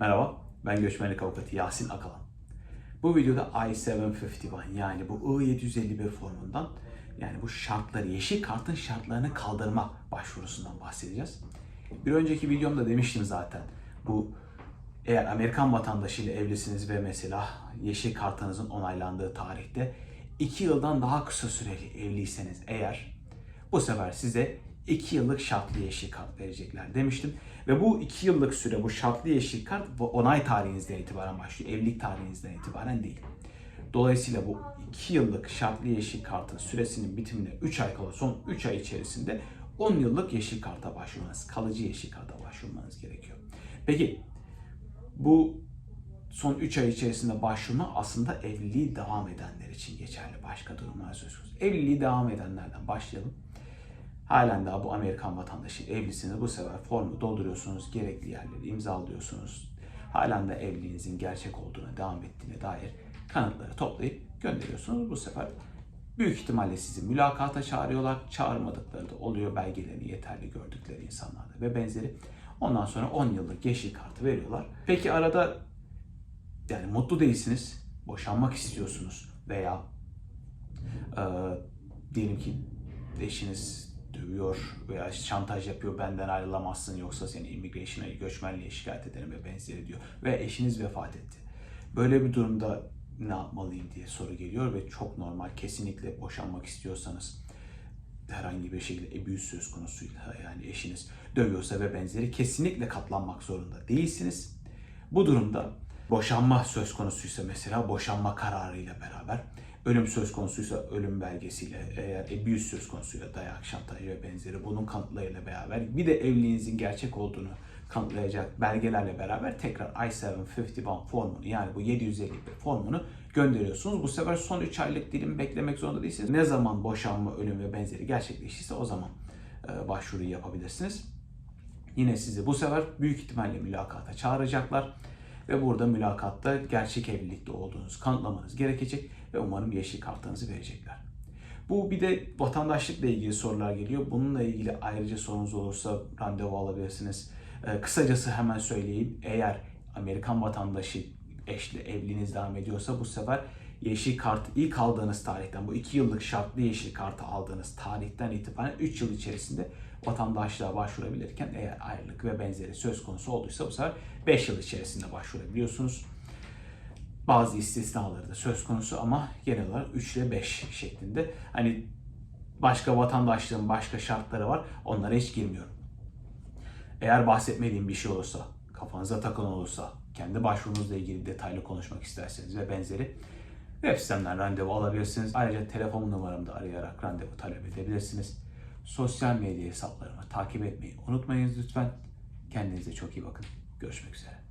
Merhaba, ben göçmenlik avukatı Yasin Akalan. Bu videoda I-751 yani bu I-751 formundan yani bu şartları, yeşil kartın şartlarını kaldırma başvurusundan bahsedeceğiz. Bir önceki videomda demiştim zaten bu eğer Amerikan vatandaşıyla evlisiniz ve mesela yeşil kartınızın onaylandığı tarihte 2 yıldan daha kısa süreli evliyseniz eğer bu sefer size 2 yıllık şartlı yeşil kart verecekler demiştim. Ve bu 2 yıllık süre bu şartlı yeşil kart bu onay tarihinizden itibaren başlıyor. Evlilik tarihinizden itibaren değil. Dolayısıyla bu 2 yıllık şartlı yeşil kartın süresinin bitimine 3 ay kala son 3 ay içerisinde 10 yıllık yeşil karta başvurmanız, kalıcı yeşil karta başvurmanız gerekiyor. Peki bu son 3 ay içerisinde başvurma aslında evliliği devam edenler için geçerli. Başka durumlar söz konusu. Evliliği devam edenlerden başlayalım. Halen daha bu Amerikan vatandaşı evlisiniz. Bu sefer formu dolduruyorsunuz, gerekli yerleri imzalıyorsunuz. Halen de evliliğinizin gerçek olduğuna, devam ettiğine dair kanıtları toplayıp gönderiyorsunuz. Bu sefer büyük ihtimalle sizi mülakata çağırıyorlar. Çağırmadıkları da oluyor belgelerini yeterli gördükleri insanlarda ve benzeri. Ondan sonra 10 yıllık yeşil kartı veriyorlar. Peki arada yani mutlu değilsiniz, boşanmak istiyorsunuz veya e, diyelim ki eşiniz dövüyor veya şantaj yapıyor benden ayrılamazsın yoksa seni immigration'a göçmenliğe şikayet ederim ve benzeri diyor ve eşiniz vefat etti. Böyle bir durumda ne yapmalıyım diye soru geliyor ve çok normal kesinlikle boşanmak istiyorsanız herhangi bir şekilde abuse söz konusuyla yani eşiniz dövüyorsa ve benzeri kesinlikle katlanmak zorunda değilsiniz. Bu durumda boşanma söz konusuysa mesela boşanma kararıyla beraber ölüm söz konusuysa ölüm belgesiyle eğer abuse söz konusuyla dayak, şantaj ve benzeri bunun kanıtlarıyla beraber bir de evliliğinizin gerçek olduğunu kanıtlayacak belgelerle beraber tekrar I-751 formunu yani bu 751 formunu gönderiyorsunuz. Bu sefer son 3 aylık dilim beklemek zorunda değilsiniz. Ne zaman boşanma, ölüm ve benzeri gerçekleşirse o zaman e, başvuruyu yapabilirsiniz. Yine sizi bu sefer büyük ihtimalle mülakata çağıracaklar ve burada mülakatta gerçek evlilikte olduğunuzu kanıtlamanız gerekecek ve umarım yeşil kartınızı verecekler. Bu bir de vatandaşlıkla ilgili sorular geliyor. Bununla ilgili ayrıca sorunuz olursa randevu alabilirsiniz. Ee, kısacası hemen söyleyeyim. Eğer Amerikan vatandaşı eşle evliliğiniz devam ediyorsa bu sefer yeşil kart ilk aldığınız tarihten bu 2 yıllık şartlı yeşil kartı aldığınız tarihten itibaren 3 yıl içerisinde vatandaşlığa başvurabilirken eğer ayrılık ve benzeri söz konusu olduysa bu sefer 5 yıl içerisinde başvurabiliyorsunuz. Bazı istisnaları da söz konusu ama genel olarak 3 ile 5 şeklinde. Hani başka vatandaşlığın başka şartları var. Onlara hiç girmiyorum. Eğer bahsetmediğim bir şey olursa, kafanıza takılan olursa, kendi başvurunuzla ilgili detaylı konuşmak isterseniz ve benzeri web sitemden randevu alabilirsiniz. Ayrıca telefon numaramda arayarak randevu talep edebilirsiniz. Sosyal medya hesaplarımı takip etmeyi unutmayınız lütfen. Kendinize çok iyi bakın. Görüşmek üzere.